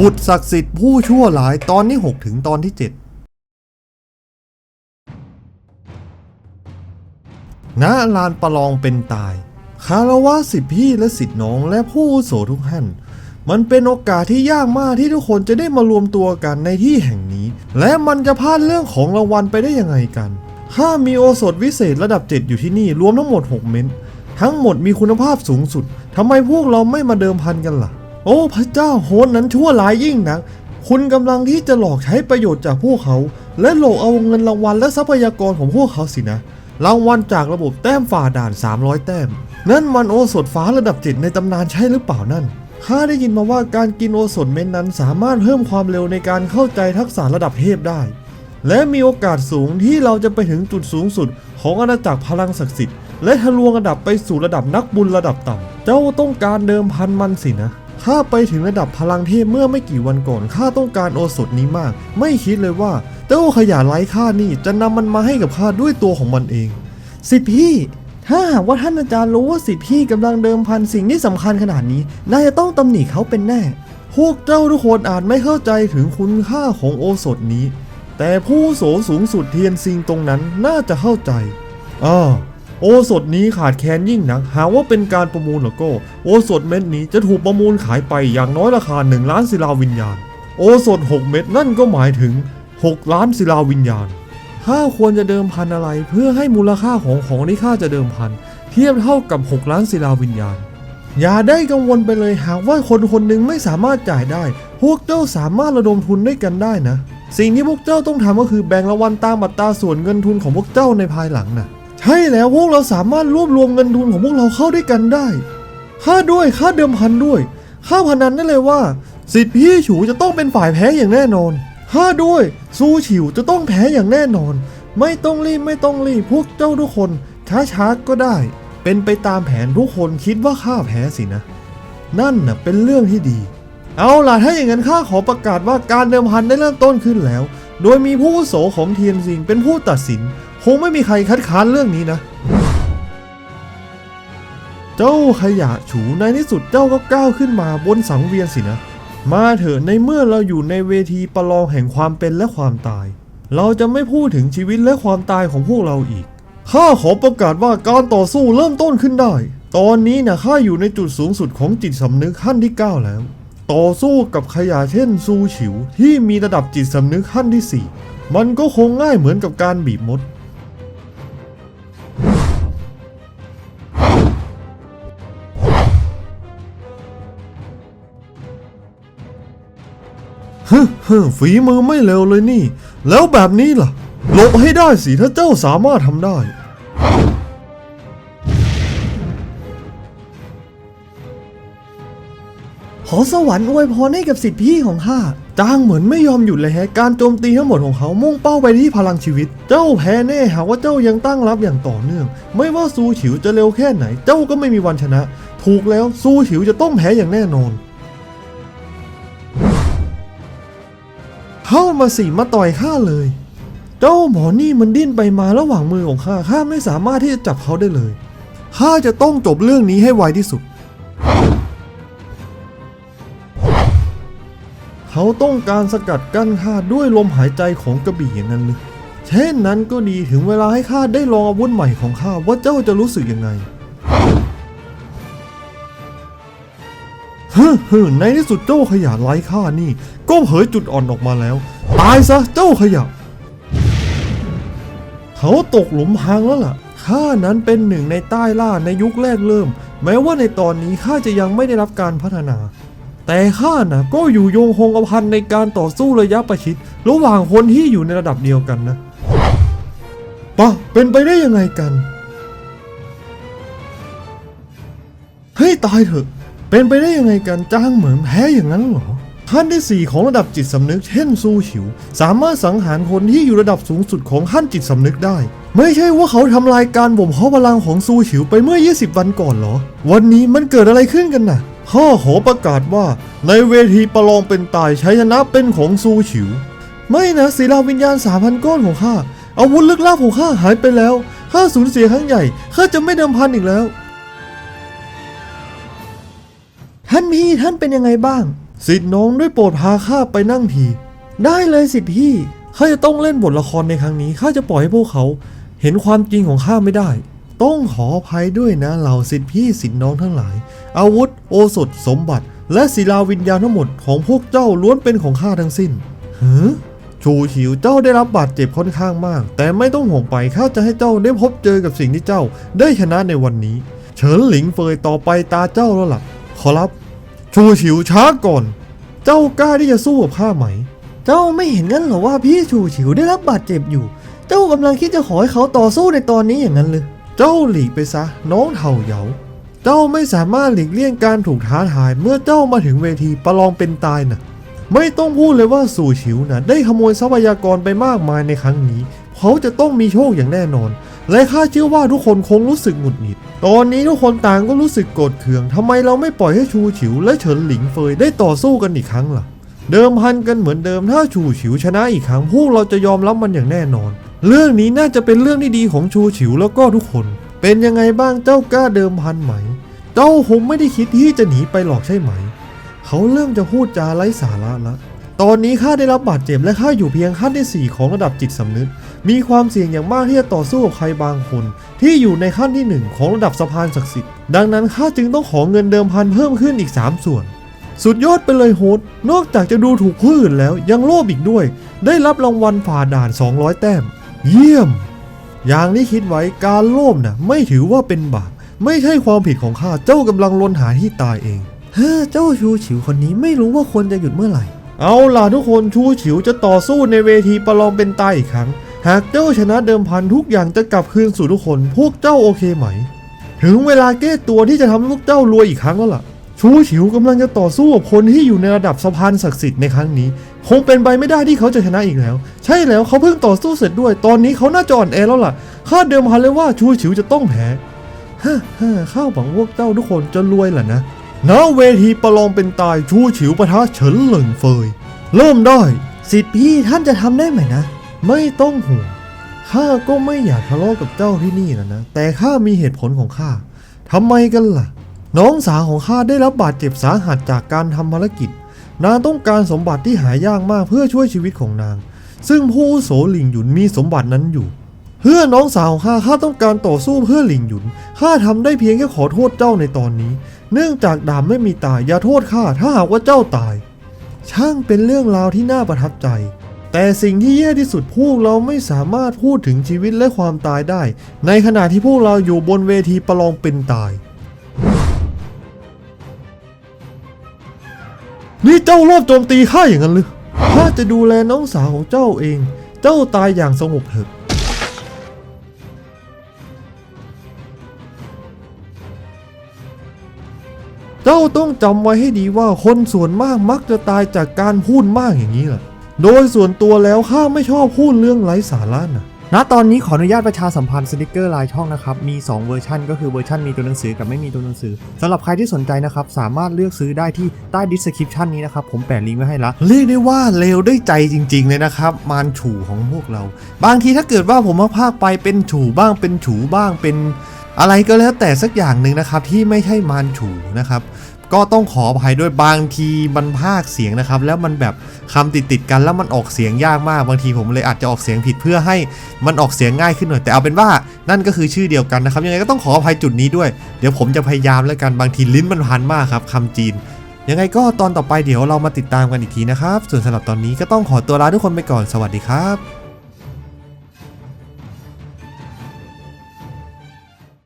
บุตรศักดิ์สิทธิ์ผู้ชั่วหลายตอนที่ 6 ถึงตอนที่ 7 ณ ลานประลองเป็นตาย คารวะสิทธิพี่และสิทธิน้องและผู้โสทุกท่าน มันเป็นโอกาสที่ยากมากที่ทุกคนจะได้มารวมตัวกันในที่แห่งนี้ และมันจะพลาดเรื่องของรางวัลไปได้ยังไงกัน ข้ามีโอสถวิเศษระดับ 7 อยู่ที่นี่รวมทั้งหมด 6 เม็ด ทั้งหมดมีคุณภาพสูงสุด ทำไมพวกเราไม่มาเดิมพันกันล่ะ โอ้พระเจ้าโหนนั้นชั่วร้ายยิ่งนัก คุณกำลังที่จะหลอกใช้ประโยชน์จากพวกเขา และหลอกเอาเงินรางวัลและทรัพยากรของพวกเขาสินะ รางวัลจากระบบแต้มฝ่าด่าน 300 แต้ม นั่นมันโอสถฟ้าระดับจิตในตำนานใช่หรือเปล่านั่นข้าได้ยินมาว่าการกินโอสถเม็ดนั้นสามารถเพิ่มความเร็วในการเข้าใจทักษะระดับเทพได้ และมีโอกาสสูงที่เราจะไปถึงจุดสูงสุด ของอาณาจักรพลังศักดิ์สิทธิ์และทะลวงระดับไปสู่ระดับนักบุญระดับต่ำเจ้าต้องการเดิมพันมันสินะ ข้าไปถึงระดับพลังเทพเมื่อไม่กี่วันก่อนข้าต้องการโอสถนี้มาก ไม่คิดเลยว่าเจ้าขยะไร้ค่านี่จะนำมันมาให้กับข้าด้วยตัวของมันเอง สิพี่ ถ้าหากว่าท่านอาจารย์รู้ว่าสิพี่กำลังเดิมพันสิ่งที่สำคัญขนาดนี้น่าจะต้องตำหนิเขาเป็นแน่ พวกเจ้าทุกคนอาจไม่เข้าใจถึงคุณค่าของโอสถนี้ แต่ผู้โสสูงสุดเทียนซิงตรงนั้นน่าจะเข้าใจอ่า โอสถนี้ขาดแคลนยิ่งนักหากว่าเป็นการประมูลแล้วก็ โอสถเม็ดนี้จะถูกประมูลขายไปอย่างน้อยราคา 1 ล้านศิลาวิญญาณ โอสถ 6 เม็ดนั่นก็หมายถึง 6 ล้านศิลาวิญญาณข้าควรจะเดิมพันอะไรเพื่อให้มูลค่าของของที่ข้าจะเดิมพันเทียบเท่ากับ 6 ล้านศิลาวิญญาณ อย่าได้กังวลไปเลยหากว่าคนคนหนึ่งไม่สามารถจ่ายได้ พวกเจ้าสามารถระดมทุนด้วยกันได้นะ สิ่งที่พวกเจ้าต้องทำก็คือแบ่งรางวัลตามอัตราส่วนเงินทุนของพวกเจ้าในภายหลังน่ะ ใช่แล้วพวกเราสามารถรวบรวมเงินทุนของพวกเราเข้าด้วยกันได้ ค่าด้วยค่าเดิมพันด้วย ค่าพนันได้เลยว่า สิทธิพี่ฉูจะต้องเป็นฝ่ายแพ้อย่างแน่นอนค่าด้วยซูฉิวจะต้องแพ้อย่างแน่นอน ไม่ต้องรีบไม่ต้องรีบพวกเจ้าทุกคน ช้าๆก็ได้ เป็นไปตามแผนทุกคนคิดว่าข้าแพ้สินะ นั่นน่ะเป็นเรื่องที่ดี เอาล่ะถ้าอย่างนั้นข้าขอประกาศว่าการเดิมพันได้เริ่มต้นขึ้นแล้ว โดยมีผู้วุโสของเทียนซิงเป็นผู้ตัดสิน คงไม่มีใครคัดค้านเรื่องนี้นะ เจ้าขยะฉูในที่สุดเจ้าก็ก้าวขึ้นมาบนสังเวียนสินะ มาเถอะในเมื่อเราอยู่ในเวทีประลองแห่งความเป็นและความตาย เราจะไม่พูดถึงชีวิตและความตายของพวกเราอีก ข้าขอประกาศว่าการต่อสู้เริ่มต้นขึ้นได้ ตอนนี้นะข้าอยู่ในจุดสูงสุดของจิตสำนึกขั้นที่ 9 แล้ว ต่อสู้กับขยะเช่นซูฉิว ที่มีระดับจิตสำนึกขั้นที่ 4 มันก็คงง่ายเหมือนกับการบีบมด ฮึฮึฝีมือไม่เลวเลยนี่ แล้วแบบนี้ล่ะหลบให้ได้สิถ้าเจ้าสามารถทำได้ ขอสวรรค์อวยพรให้กับสิทธิพี่ของข้าจางเหมือนไม่ยอมหยุดเลยแฮะการโจมตีทั้งหมดของเขามุ่งเป้าไปที่พลังชีวิต เจ้าแพ้แน่หากว่าเจ้ายังตั้งรับอย่างต่อเนื่อง ไม่ว่าซูฉิวจะเร็วแค่ไหน เจ้าก็ไม่มีวันชนะ ถูกแล้วซูฉิวจะต้องแพ้อย่างแน่นอน เข้ามาสิมาต่อยข้าเลย เจ้าหมอนี่มันดิ้นไปมาระหว่างมือของข้าข้าไม่สามารถที่จะจับเขาได้เลยข้าจะต้องจบเรื่องนี้ให้ไวที่สุด เขาต้องการสกัดกั้นข้าด้วยลมหายใจของกระบี่อย่างนั้นหรือเช่นนั้นก็ดีถึงเวลาให้ข้าได้ลองอาวุธใหม่ของข้าว่าเจ้าจะรู้สึกยังไง ฮึฮึในที่สุดเจ้าขยะไร้ค่านี่ ก็เผยจุดอ่อนออกมาแล้ว ตายซะเจ้าขยะ เขาตกหลุมพรางแล้วล่ะข้านั้นเป็นหนึ่งในใต้ล่าในยุคแรกเริ่ม แม้ว่าในตอนนี้ข้าจะยังไม่ได้รับการพัฒนา แต่ข้านะก็อยู่โยงคงกระพันในการต่อสู้ระยะประชิด ระหว่างคนที่อยู่ในระดับเดียวกันนะปะเป็นไปได้ยังไงกันเฮ้ตายเถอะ เป็นไปได้ยังไงกันจ้างเหมือนแพ้อย่างนั้นเหรอขั้นที่ 4 ของระดับจิตสำนึกเช่นซูฉิว สามารถสังหารคนที่อยู่ระดับสูงสุดของขั้นจิตสำนึกได้ ไม่ใช่ว่าเขาทำลายการบ่มเพาะพลังของซูฉิวไปเมื่อ 20 วันก่อนเหรอ วันนี้มันเกิดอะไรขึ้นกันน่ะข้อขอประกาศว่า ในเวทีประลองเป็นตายชัยชนะเป็นของซูฉิว ไม่นะศิลาวิญญาณสามพันก้อนของข้าอาวุธลึกลับของข้าหายไปแล้วข้าสูญเสียครั้งใหญ่ข้าจะไม่เดิมพันอีกแล้ว ท่านพี่ท่านเป็นยังไงบ้าง สิทธิ์น้องด้วยโปรดพาข้าไปนั่งที ได้เลยสิทธิ์พี่ข้าจะต้องเล่นบทละครในครั้งนี้ข้าจะปล่อยให้พวกเขา เห็นความจริงของข้าไม่ได้ ต้องขออภัยด้วยนะเหล่าสิทธิพี่สิทธิน้องทั้งหลาย อาวุธ โอสถสมบัติ และศิลาวิญญาณทั้งหมดของพวกเจ้าล้วนเป็นของข้าทั้งสิ้นหือชูฉิวเจ้าได้รับบาดเจ็บค่อนข้างมาก แต่ไม่ต้องห่วงไปข้าจะให้เจ้าได้พบเจอกับสิ่งที่เจ้า ได้ชนะในวันนี้ เฉินหลิงเฟยต่อไปตาเจ้าแล้วล่ะขอรับ ชูฉิวช้าก่อน เจ้ากล้าที่จะสู้กับข้าไหม เจ้าไม่เห็นงั้นเหรอว่าพี่ชูฉิวได้รับบาดเจ็บอยู่ เจ้ากำลังคิดจะขอให้เขาต่อสู้ในตอนนี้อย่างนั้นเลย เจ้าหลีกไปซะ น้องเถ่าเหยา เจ้าไม่สามารถหลีกเลี่ยงการถูกท้าทาย เมื่อเจ้ามาถึงเวทีประลองเป็นตายนะไม่ต้องพูดเลยว่าสู่ฉิวน่ะ ได้ขโมยทรัพยากรไปมากมายในครั้งนี้ เขาจะต้องมีโชคอย่างแน่นอน และข้าเชื่อว่าทุกคนคงรู้สึกหงุดหงิด ตอนนี้ทุกคนต่างก็รู้สึกโกรธเคืองทำไมเราไม่ปล่อยให้ชูฉิวและเฉินหลิงเฟยได้ต่อสู้กันอีกครั้งล่ะ เดิมพันกันเหมือนเดิมถ้าชูฉิวชนะอีกครั้งพวกเราจะยอมรับมันอย่างแน่นอน เรื่องนี้น่าจะเป็นเรื่องที่ดีของชูฉิวแล้วก็ทุกคน เป็นยังไงบ้างเจ้ากล้าเดิมพันไหม เจ้าคงไม่ได้คิดที่จะหนีไปหรอกใช่ไหม เขาเริ่มจะพูดจาไร้สาระละตอนนี้ข้าได้รับบาดเจ็บและข้าอยู่เพียงขั้นที่ 4 ของระดับจิตสำนึก มีความเสี่ยงอย่างมากที่จะต่อสู้กับใครบางคน ที่อยู่ในขั้นที่ 1 ของระดับสะพานศักดิ์สิทธิ์ดังนั้นข้าจึงต้องขอเงินเดิมพันเพิ่มขึ้นอีก 3 ส่วน สุดยอดไปเลยโฮสนอกจากจะดูถูกผู้อื่นแล้วยังโลภอีกด้วย ได้รับรางวัลฝ่าด่าน 200 แต้ม เยี่ยม อย่างที่คิดไว้การโลภนะไม่ถือว่าเป็นบาปไม่ใช่ความผิดของข้าเจ้ากำลังลนหาที่ตายเองเฮ้อเจ้าชูฉิวคนนี้ไม่รู้ว่าควรจะหยุดเมื่อไหร่ เอาล่ะทุกคนชูฉิวจะต่อสู้ในเวทีประลองเป็นตายอีกครั้ง หากเจ้าชนะเดิมพันทุกอย่างจะกลับคืนสู่ทุกคน พวกเจ้าโอเคไหม ถึงเวลาแก้ตัวที่จะทำให้พวกเจ้ารวยอีกครั้งแล้วล่ะ ชูฉิวกำลังจะต่อสู้กับคนที่อยู่ในระดับสะพานศักดิ์สิทธิ์ในครั้งนี้ คงเป็นไปไม่ได้ที่เขาจะชนะอีกแล้ว ใช่แล้วเขาเพิ่งต่อสู้เสร็จด้วย ตอนนี้เขาน่าจะอ่อนแอแล้วล่ะคาดเดิมพันเลยว่าชูฉิวจะต้องแพ้ฮ่าฮ่าข้าหวังพวกเจ้าทุกคนจะรวยแหละนะณเวทีประลองเป็นตายชูฉิวปะทะเฉินเหลิงเฟย เริ่มได้ สิทธิพี่ท่านจะทำได้ไหมนะ ไม่ต้องห่วงข้าก็ไม่อยากทะเลาะกับเจ้าที่นี่แล้วนะ แต่ข้ามีเหตุผลของข้าทำไมกันล่ะ น้องสาวของข้าได้รับบาดเจ็บสาหัสจากการทำภารกิจ นางต้องการสมบัติที่หายากมากเพื่อช่วยชีวิตของนาง ซึ่งผู้อุโสหลิงหยุนมีสมบัตินั้นอยู่ เพื่อน้องสาวของข้าข้าต้องการต่อสู้เพื่อหลิงหยุนข้าทำได้เพียงแค่ขอโทษเจ้าในตอนนี้ เนื่องจากดาบไม่มีตายอย่าโทษข้าถ้าหากว่าเจ้าตาย ช่างเป็นเรื่องราวที่น่าประทับใจ แต่สิ่งที่แย่ที่สุดพวกเราไม่สามารถพูดถึงชีวิตและความตายได้ ในขณะที่พวกเราอยู่บนเวทีประลองเป็นตาย นี่เจ้ารอบโจมตีข้าอย่างนั้นหรือข้าจะดูแลน้องสาวของเจ้าเอง เจ้าตายอย่างสงบเถอะเจ้าต้องจำไว้ให้ดีว่าคนส่วนมากมักจะตายจากการพูดมากอย่างนี้แหละ โดยส่วนตัวแล้วข้าไม่ชอบพูดเรื่องไร้สาระนะณตอนนี้ขออนุญาตประชาสัมพันธ์สติกเกอร์ลายช่องนะครับ มี 2 เวอร์ชันก็คือเวอร์ชันมีตัวหนังสือกับไม่มีตัวหนังสือสำหรับใครที่สนใจนะครับ สามารถเลือกซื้อได้ที่ใต้ดิสคริปชันนี้นะครับ ผมแปะลิงก์ไว้ให้ละ เรียกได้ว่าเลวได้ใจจริง ๆ เลยนะครับ มารฉูของพวกเรา บางทีถ้าเกิดว่าผมมาพากไปเป็นฉูบ้างเป็นฉูบ้างเป็น อะไรก็แล้วแต่สักอย่างหนึ่งนะครับที่ไม่ใช่มารฉูนะครับ ก็ต้องขออภัยด้วยบางทีมันพากย์เสียงนะครับ แล้วมันแบบคำติดติดกันแล้วมันออกเสียงยากมากบางทีผมเลยอาจจะออกเสียงผิดเพื่อให้มันออกเสียงง่ายขึ้นหน่อยแต่เอาเป็นว่านั่นก็คือชื่อเดียวกันนะครับยังไงก็ต้องขออภัยจุดนี้ด้วย เดี๋ยวผมจะพยายามแล้วกันบางทีลิ้นมันพันมากครับคำจีนยังไงก็ตอนต่อไปเดี๋ยวเรามาติดตามกันอีกทีนะครับ ส่วนสำหรับตอนนี้ก็ต้องขอตัวลาทุกคนไปก่อนสวัสดีครับ